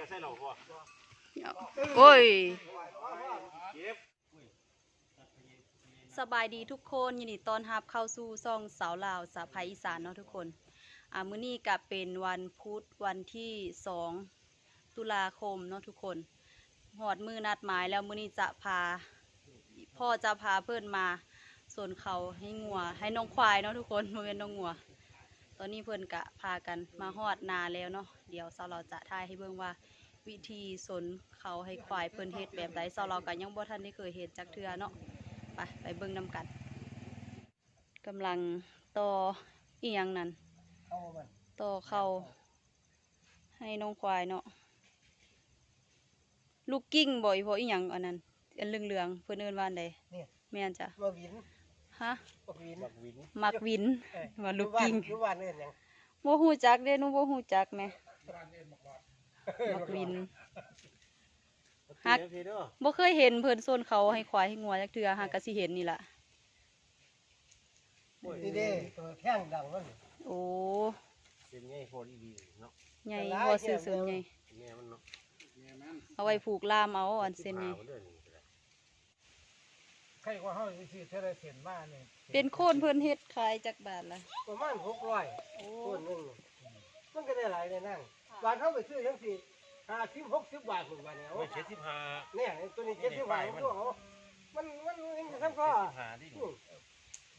กียร์ใส่เราพ่อโอ้ย เก็บสบายดีทุกคนยินดีต้อนรับเข้าสู่ซ่องสาวลาวสาภาอีสานเนาะทุกคนอ่ามื้อนี้ก็เป็นวันพุธวันที่สองตุลาคมเนาะทุกคนหอดมือนัดหมายแล้วมื้อนี้จะพา พ่อจะพาเพื่อนมาส่วนเขาให้งัวให้น้องควายเนาะทุกคนบ่แม่นน้องงัว ตอนนี้เพื่อนกะพากันมาฮอดนาแล้วเนาะเดี๋ยวสาวเราจะทายให้เบิ่งว่า วิธีสนเขาให้ควายเพิ่นเฮ็ดแบบใดสาวเราก็ยังบ่ทันได้เคยเฮ็ดจักเทื่อเนาะไปไปเบิ่งนำกันกำลังต่ออีหยังนั่นเข้ามันต่อเข้าให้น้องควายเนาะลูกกิ้งบ่อยพออีหยังอันนั้นอันเหลืองๆเพิ่นเอิ้นว่าอันใดเนี่ยแม่นจ้ะมาวิน ฮะมาวินบักวินมักวินเอ้ยว่าลูกกิ้งอยู่บ้านอยู่บ้านเอิ้นหยังบ่ฮู้จักเด้หนูบ่ฮู้จักแหม่มักวิน ฮัฮักกพี่เด้อบ่เคยเห็นเพิ่นโซนเขาให้ควายให้งัวจักเทื่อหากก็สิเห็นนี่ล่ะนี่เด้ตัวแท่งดังมันโอ้เป็นไงโพดอีดีเนาะใหญ่บ่ซื้อเสริมใหญ่แม่มันเนาะเอาไว้ผูกล่ามเอาอันเส้นใหญ่อาด้อนี่ก็ได้ ใครว่าเฮาสิซื้อเท่าไรเส้นมาเนี่ยเป็นโคนเพิ่นเฮ็ดขายจักบาทละประมาณ600โอ้คนหนึงมันก็ได้หลายเลยนั่งบาทเฮาไปซื้อจังซี่50 60บาทพุ่นบาทเนี่ยโอ้ยเจ็ดสิบห้าเนี่ยตัวนี้70บาทมันเอามันมันมันมันซั่นก็เจ็ดสิบห้าดิอืม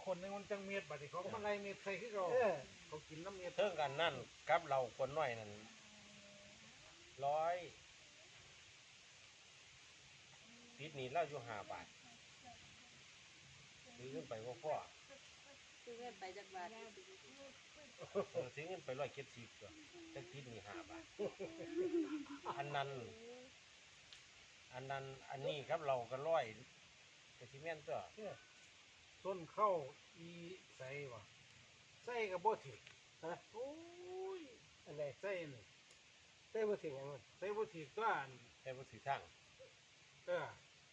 คนหนึงมันจังเม็ดบัดนี้เขาก็มาไล่เม็ดใส่คือเขาเออเขากินน้ำเม็ดเทิงกันนั่นกับเราคนน้อยนั่นร้อยติดหนี่เล่าอยู่ห้าบาท ซื้อเงินไปว่าพ่อซื้อเงินไปจักบาทเออซื้อเงินไปร้อยเจ็ดสิบตัวจังติดหนี่ห้าบาท อันนั้น อันนั้น อันนี้ครับเราก็ร้อยกระชิเมนตัวต้นเข้าอีใส่ว่ะใส่กับบ่ถิกฮะโอ้ยอันใดใส่นี่ได้บ่ถึงหยังมันใส่บ่ถิกตัวอันแค่ผู้สื่อทาง เออ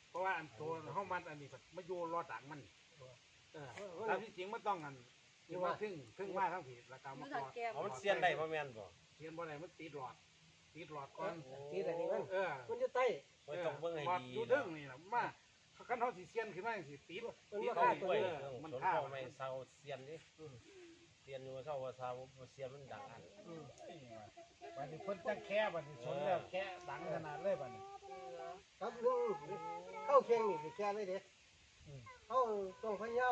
เพราะว่าอันตัวเฮามันอันนี้มาอยู่รอดังมัน เออตามที่จริงมันต้องอันนี่ว่าถึงถึงมาทั้งผิดแล้วก็มาก่อนเอามันเสียนได้บ่แม่นบ่เทียนบ่ได้มันติดหลอดติดหลอดก่อนทีแต่นี้มันเออมันอยู่ใต้ไว้ต้องเบิ่งให้หลอดดีอยู่นะถึงนี่ล่ะมาคันเฮาสิเสียนขึ้นมาสิติดมันติดมาต้ฆ่าองตัวไว้นี้เรื่องมันสนฆ่าพ่อไม่เศร้าเสียนดิเสียนอยู่เศร้าว่าเศร้าเสียนมันดังอันอืมบัดนี้เพิ่นจังแค่บัดนี้สนแล้วแค่ดังขนาดเลยบัดนี้ครับลุงเข้าเคียงนี่สิแค่เลยเด้ เข้าต้องพะเยา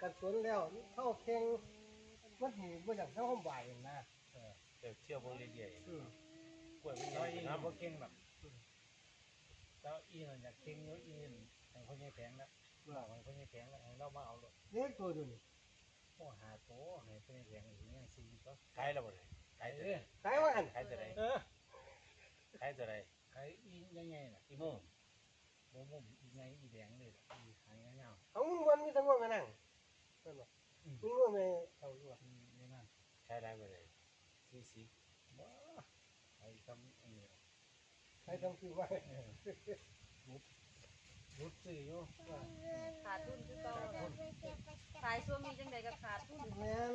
กันสวนแล้วเข้าเคียงมันหิบ่อยากเข้าห้องบ่ายนะเดี๋ยวเที่ยวเบิ่งเรื่อยอืมๆกล้วยมันเจ้าใหญ่อีนะบ่เก่งหรอกเจ้าอีนั่นอยากเก่งอยู่อีนั่นให้พ่อใหญ่แพงแล้วบอกให้พ่อใหญ่แพงแล้วให้เรามาเอาลูกเล็กตัวดูนี่โอ้หาโตให้พ่อใหญ่แพงอีกอย่างสี่ก็ขายแล้วบ่ได้ขายไอ้จะเด้ได้ขายว่าอันขายจะได้เออขายจะได้ไอ้อียังไงน่ะ อีมุ่ งบ่มุมอีไงอีแดงเลยอีหางยาวเอามึงวันมีทั้งวันมานั่งนั่นบ่มึงว่าไม่เอาด้วยๆอีนี่นั่นขายได้บ่ได้สี่สิบบ่ไอ้ทำอันนี้ใครทำคือว่ารุดซื้ออยู่ว่าขาดทุนคือเก่าล่ะขายช่วงนี้จังใดก็ขาดทุน แม่น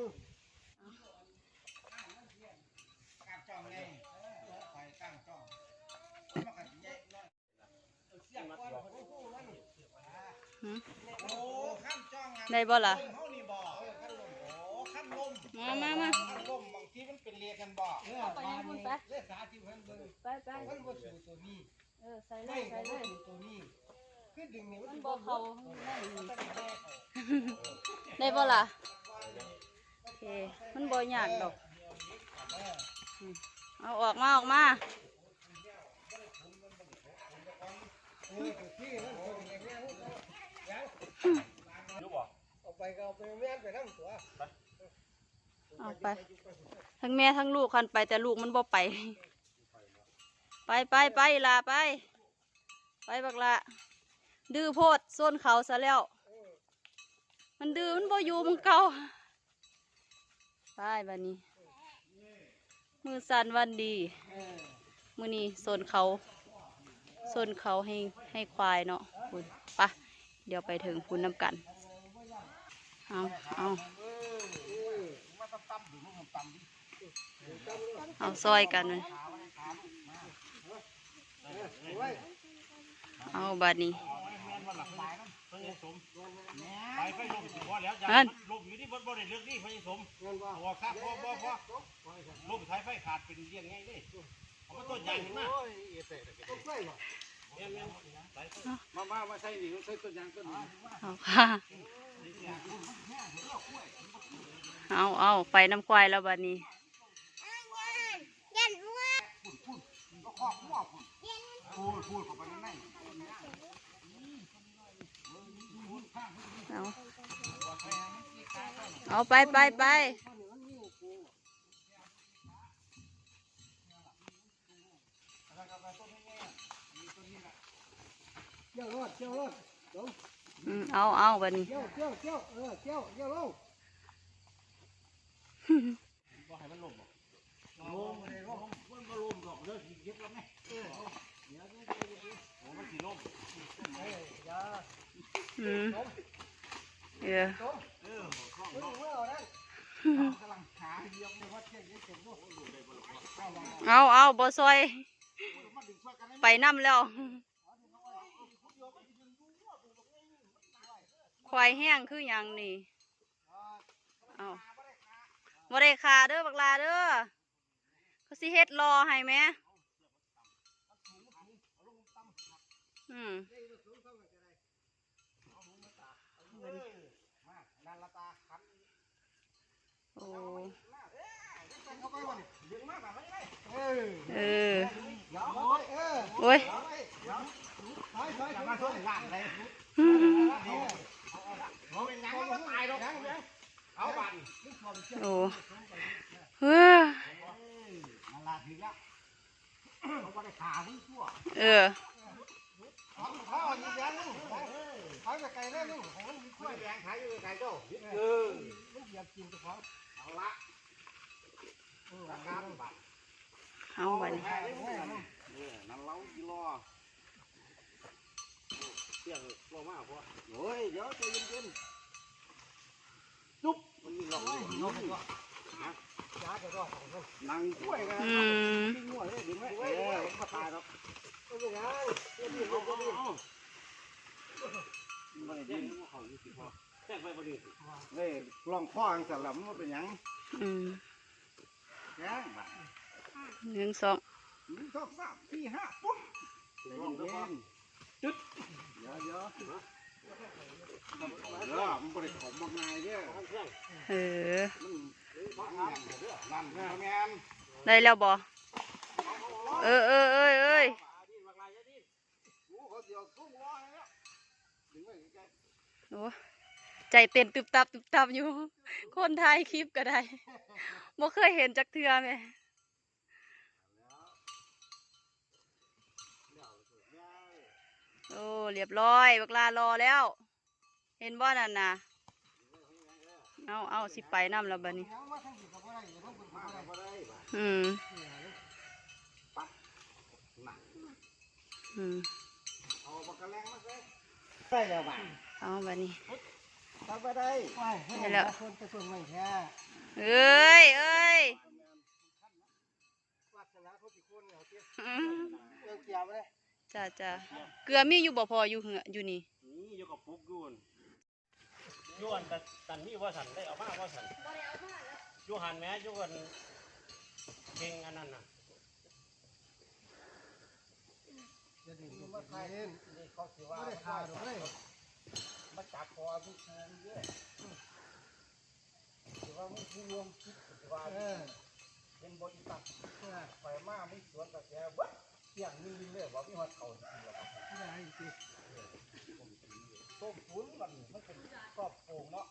หึได้บ่ล่ะมามามาลมบางทีมันเป็นเรียกันบ่เอาไปยังคุณไปเลขาที่เพิ่นเบิ่งไปไปมันบ่สู่ตัวนี้เออใส่เลไม่ยใส่ก็เลบ่ยสู่ตัวนี้คือดึงนี่มัมันนบ่บ่เข้าเข้าได้อีกต้องแก้เขาได้บ่ล่ะโอเคมันบ่ยากดอกอืมเอาออกมาออกมา เออที่มันคนอย่างนี้ยังรู้บ่เอาไปก็เอาไปแม่ไปทั้งตัวาไป ทั้งแม่ทั้งลูกคันไปแต่ลูกมันบ่ไป ไปไปไปลาไป ไปบักละดื้อโพดส้นเขาซะแล้ว มันดื้อมันบ่อยู่มึงเก่าไปบัดนี้ มือสันวันดี มือนี้โซนเขา โซนเขาให้ให้ควายเนาะคุณปะเดี๋ยวไปถึงคุณน้ำกัน เอาเอาเอาซอยกันเลยไว้เอาบัดนี้พญสมไปไฟลมสิพอแล้วนั่นลมอยู่ที่บนบนได้เลือกนี่พญสมเงินว่าหัวครับพอพอพอลมสายไฟขาดเป็นเรื่องไงนี่เอา มาต้นใหญ่ขึ้นมาโอ้ยเอียเตะตะเกียบต้องไฟบ่แม่นแม่นสายไฟมามามาใส่นี่ใส่ต้นยางต้นนี้เอาค่ะ เอาเอาไปน้ำควายแล้วบัดนี้พูดพูดเข้าไปนั่นนั่นเอาเอาไปไปไป อ้ารอดลงอืมเอาเอาบัดนี้เจ้าเจ้าเจ้าเออเจ้าเจ้าลงบ่ให้มันลมบ่ลงเลยลงมันบ่ลมดอกเด้อสิเก็บแล้วแม่โอ้มันสิลมเอ้ยอย่าอืมเออลงเออเฮ้ยเมื่อเอานั่นกำลังหาเยี่ยมเลยว่าเจ้าเจ็บลูกเอาเอาบ่ซอย ไปน้ำแล้ว ควายแห้งคือหยังนี่เอาบ่ได้คาเด้อบักลาเด้อเขาสิเฮ็ดรอให้แหมอืมโอ้เข้าไปวะนี่ดึงมากแบบนี้เออเอออย่าเอาไว้เออโอ้ย เอาไว้อย่าถอยถอยอย่ามาชนหลังเลยเออบ่เป็นหยังมันก็ตายดอกเอาบันโอ้เฮ้อนั่นล่ะถึงแล้วเขาบ่ได้ขามึงชั่วเออเอาเขาเอาอีกอย่างนึง เอาไปไกลแล้วนึงของมันมีกล้วยแดงขายอยู่ไกลเจ้าเออมันเหยียบกินเจ้าของเอาละเอองามบัดเอาบัดนี้เนี่ยนั่นเรากิโลเสียงโลมากพอโอ้ยเดี๋ยวใจเย็นๆจุ๊บมันมีหลอกอยู่เอาไปก่อนยาจะรอดของมันนั่งกล้วยกันอืมทิ้งหัวเลยดึงไว้เออมันก็ตายแล้วไม่เป็นไรไม่เป็นไรเอาไม่เป็นไรเอาไม่ได้ดิ้นเขาอยู่สิพ่อแจ้งไปบ่ดีเฮ้ยลองข้ออังสลับมันเป็นหยังอืมแจ้งบัดหนึ่งสองหนึ่งสองสามสี่ห้าปุ๊บลองเย็น จุดเดี๋ยวเดี๋ยวเดี๋ยวมันบริขมมากง่ายเด้อเออมันนั่นแม่ได้แล้วบ่เออเออเอ้ยเอ้ยเอยแล้วดึงไว้ใกล้โอ้ใจเต้นตุบตับตุบตับอยู่ คนถ่ายคลิปก็ได้บ่เคยเห็นจักเทือแหม โอ้เรียบร้อยบักลารอแล้ว เห็นบ่นั่นนะเอาเอาสิไปน้ำแล้วบัดนี้ยังมาทั้งที่กับอะไรอยู่ทั้งบนกับอะไรบ่ได้บ่อืมอืมเอาปากกาแรงมาใส่ได้แล้วบ้างเอาบัดนี้ทำไปได้ไปให้แล้วคนไปส่งไม่แค่เอ้ยเอ้ยลักษณะเขาสิคนเอาเตี้ยอืมเรื่องเกี่ยวเลย จ้าจ้าเกลือมีอยู่บ่พออยู่เหืออยู่นี่นี่อยู่กับปุ๊กยูนยวนแต่ตันนี่ว่าสันได้เอามาว่าสันยูหันแม่ยูหันเก่งอันนั้นน่ะจะดื่มมาใครเล่นนี่เขาสิไม่ว่าได้ขาดเลยมาจับคอผู้ชูเยอะสิว่ามึงผู้รวมคิดสิว่าเออเป็นบริษัทไฟมาไม่สวนกับแกเบิ้เที่ยงนี่งเลยว่าพี่ฮอดเขาจริงหรอไม่ได้สิงต้มตุ๋นมันมันเป็นครอบโป่งเนาะ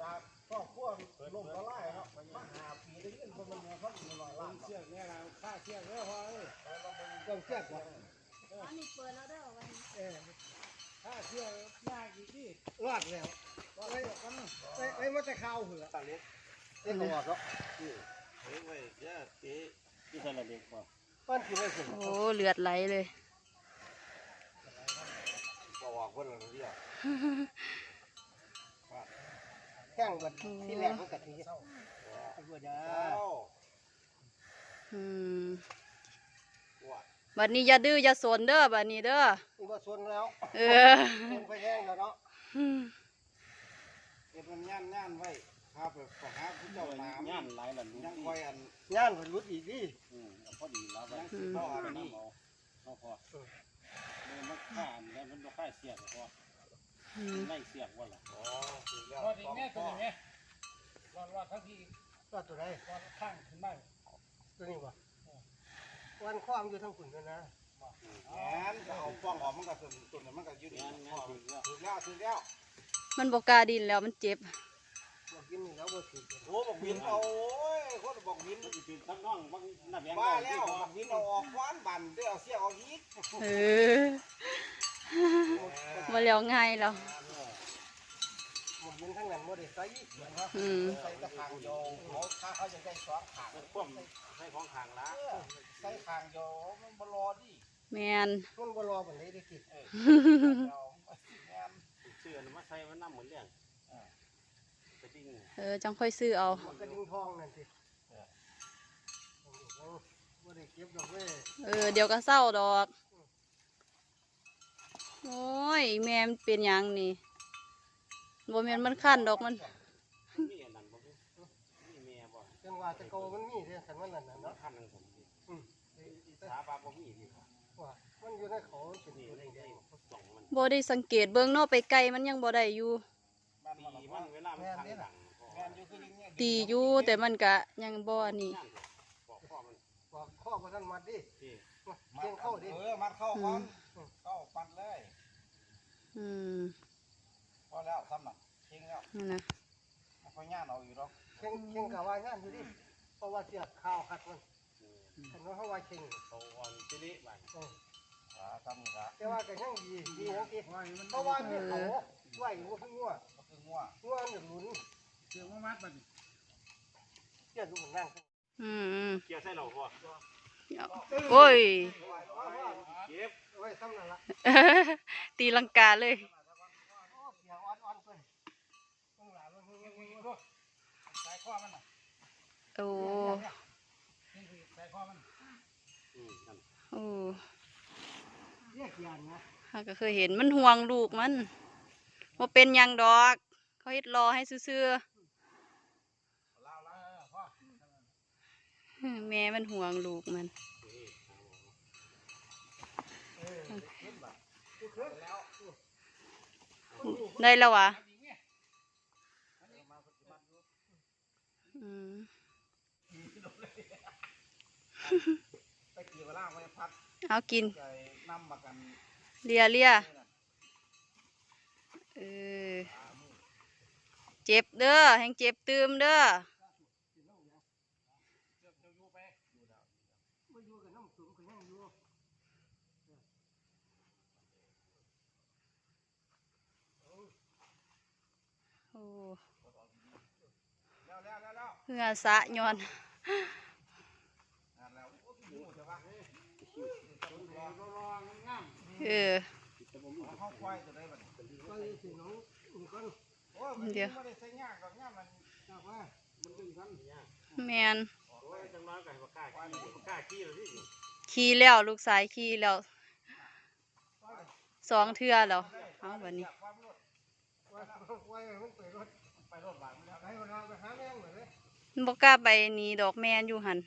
จากครอบครัวลงละลายเนาะมาหาปีได้เงินคนมันอยู่เขาอยู่หน่อยล้านเชือกเนี่ยนะค่าเชือกเนี่ยพอเอ้ยต้องเชือกก่อนอันนี้เปิดแล้วเด้หรอวันนี้เออค่าเชื่อกยากอีกดิรอดแล้วไอ้ไอ้ไอ้มันจะเข้าเหือตันนี้ไอ้ตัวก็เฮ้ยเว้ยเจ้าเจ๊ที่ใส่ลเด็กป่ะ นกินไม่สุดโอ้เลือดไหลเลยบอกคนละเดียวแข้งแบบที่แรกมันกะทิไอ้บัวดาเจ้าอืมว่าบัดนี้อย่าดื้ออย่าสนเด้อบัดนี้เด้อนี่บ่สนแล้วเออสนไปแห้งแล้วเนาะอืมเก็บมันย่านย่านไว้ครับไปไปหาผู้เจ้าหนามย่านหลายหลันยังคอยอันงานมันรุดอีกดิอืมเอา พอดีแล้วไปยังสิเข้าอันนี้เอาพอมันมันข้ามแล้วมันบ่ค่ายเสียงพออืมไล่เสียงว่าล่ะอ๋อถูกแล้วรอดอีกแม่ตัวนี้แม่รอดรอดทั้งที่ก็ตัวใดรอดข้างขึ้นบ้าตัวนี้บ่วันความอยู่ทั้งฝุ่นกันนะแหนเอาป้องออกมันก็ต้นต้นมันก็ยู่นี่งานงานถึงแล้วถูกแล้วมันบกาดินแล้วมันเจ็บ กินนี่แล้วบ่สิโอ้บอกวินเอาโอ้ยคนบอกวินมันสิเป็นทั้งน้องบางน้าแบงบ้าแล้วบอกวินเอาออกคว้านบันได้เอาเสียออกอีกเออมาแล้วง่ายแล้วบ่กินทั้งนั้นบ่ได้ใส่เนาะอืมใส่ตะขางโยงเขาถ้าเขาจะได้สองขางมันพ่วงให้ของขางละเออใส่ขางโยงมันบ่รอดิแมนมันบ่รอปานใดเด้กินเออเอาแม่นเสื้อมาใส่มันน้ำเหมือนเรื่องไปจริง เออจังค่อยซื้อเอามันกระดิ่งทองนั่นสิบ่ได้เก็บดอกเว้ยเออเดี๋ยวก็เศร้าดอก โอ้ย แม่มันเป็นหยังนี่บ่แม่นมันคันดอกมันมีอันนั้นบ่มีมีเมียบ่จังว่าแต่เก่ามันมีเด้คันมันนั่นน่ะเนาะเนาะท่านนึงผมอืมอีสาบาบ่มีนี่ครับว่ามันอยู่ในเขาเป็นนี่ตัวได้แดได้งสองมันบ่ได้สังเกตเบิ่งเนาะไปไกลมันยังบ่ได้อยู่บ้านตี มันมันเวลามันทางดังแม่นอยู่คืออย่างเงี้ยตีอยู่แต่มันก็ยังบ่อันนี้บอกพ่อมันๆบอกข้อบ่ทันมัดดิที่เพียงเข้าดิเออมัดเข้าก่อนเข้าปัดเลยอืมพอแล้วซ้ำน่ะทิ้งแล้วนั่นนะไม่ค่อยย่านเอาอยู่หรอกเข่งเข่งกับว่างานอยู่ดิเพราะว่าเสียข้าวคัดมันคันว่าเขาว่าเข่งเขาอ่อนจิริบ้านเอออ่าซ้ำนี่ละแต่ว่าก็ยังดีดีทั้งทีเพราะว่ามีเขาไหวหัวขึ้นงัวก็คือ งัวงัวมันหลุนเสือมามัดมันเสียดูเหมือนนั่งอืมอืมเกี่ยวใส่เราพ่อโอ้ยเก็บไว้ซ้ำนั่นละตีลังกาเลยเสียอ่อนๆไปต้องหลานมันเงี้ยสายข้อมันน่ะโอ้นี่คือสายข้อมันอืมนั่นโอ้เรียกยานนะข้าก็เคยเห็นมันห่วงลูกมันว่าเป็นหยังดอก เขาเฮ็ดรอให้ซื่อลาวแล้วพ่อๆแม่มันห่วงลูกมันได้แล้ววะอืมไปกี่เวลาไปพัดเอากินใจน้ำมากันเลียเลีย เจ็บเด้อแหงเจ็บตืมเด้อ มาอยู่กับน้ำสูงก็ยังอยู่ โอ้ แล้วแล้วแล้วแล้ว เหือสะย้อน อ่าแล้วโอ้ยหมูใช่ปะ รอรองาม เออ เดี๋ยวแมนขี่แล้วลูกสายขี่แล้วสองเทือแล้วเอาแบบนี้าว่าว่ามันไปรถไปรถบนแล้วไปเอาไปหาแม่งเหมือนเลยมันบอกกล้าไปหนีดอกแมนอยู่หัน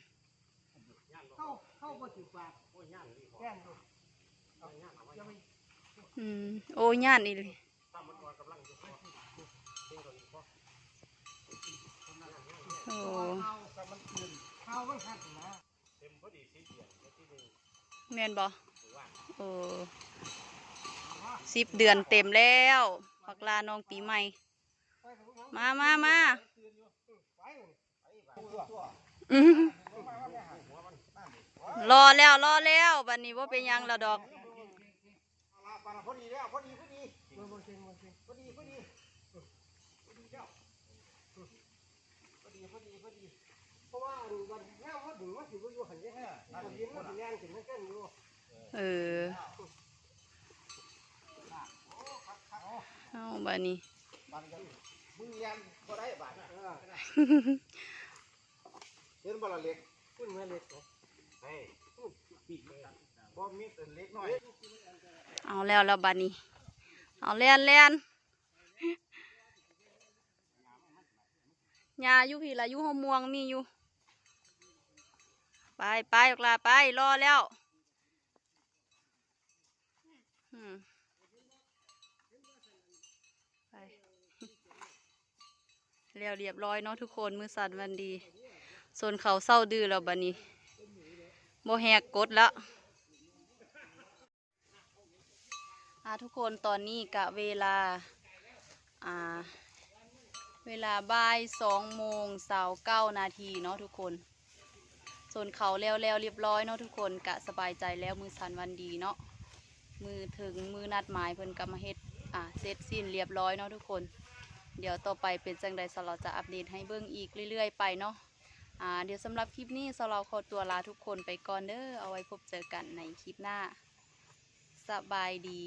เข้าเข้าบ่ถึงปากโอ้ยย่านนี่พอแก่นอยู่เอาอย่าไปอืมโอ้ย่านอีหลีต อนแล้วที่หนึงแมนบอโอ้สิบเดือนเต็มแล้วพักลาน้องปีใหม่ มามามารอแล้วรอแล้วบัดนี้ว่าเป็นยังละดอก เอาละปานพอดีแล้วพอดีพอดี บ่บ่เก่งบ่เก่ง พอดีพอดีพอดีแล้ว พอดีพอดีพอดีเพราะว่าวันแม่เขาดึงมาสิบ่อยู่หันเด้ฮะตอนเย็นมันสิแล่นขึ้นมันกันอยู่เออเอาบัดนี้บานกันมึงเรียนบ่ได้บาดเออเห็นบ่ละเล็กขึ้นแม่เล็กเฮ้ยบ่มีแต่เล็กน้อยเอาแล้วแล้วบัดนี้เอาเลียนเลียน ยาอยู่พี่ละอยู่ห้องม่วงมีอยู่ ไปไปออกลาไปรอแล้วไปแล้วเรียบร้อยเนาะทุกคนมือสั่นวันดีส่วนเขาเศร้าดื้อแล้วบันี้โมแหกกดแล้วทุกคนตอนนี้กะเวลาอ่า เวลาบ่ายสองโมงสาวเก้านาทีเนาะทุกคนส่วนเขาแล้วแล้วเรียบร้อยเนาะทุกคนกะสบายใจแล้วมือสันวันดีเนาะมือถึงมือนัดหมายเพิ่นกำมาเฮ็ดอ่าเสร็จสิ้นเรียบร้อยเนาะทุกคน เดี๋ยวต่อไปเป็นจังใดสเราจะอัปเดตให้เบิ่งอีกเรื่อย ๆ ไปเนาะอ่าเดี๋ยวสำหรับคลิปนี้สเราขอตัวลาทุกคนไปก่อนเด้อเอาไว้พบเจอกันในคลิปหน้า สบายดี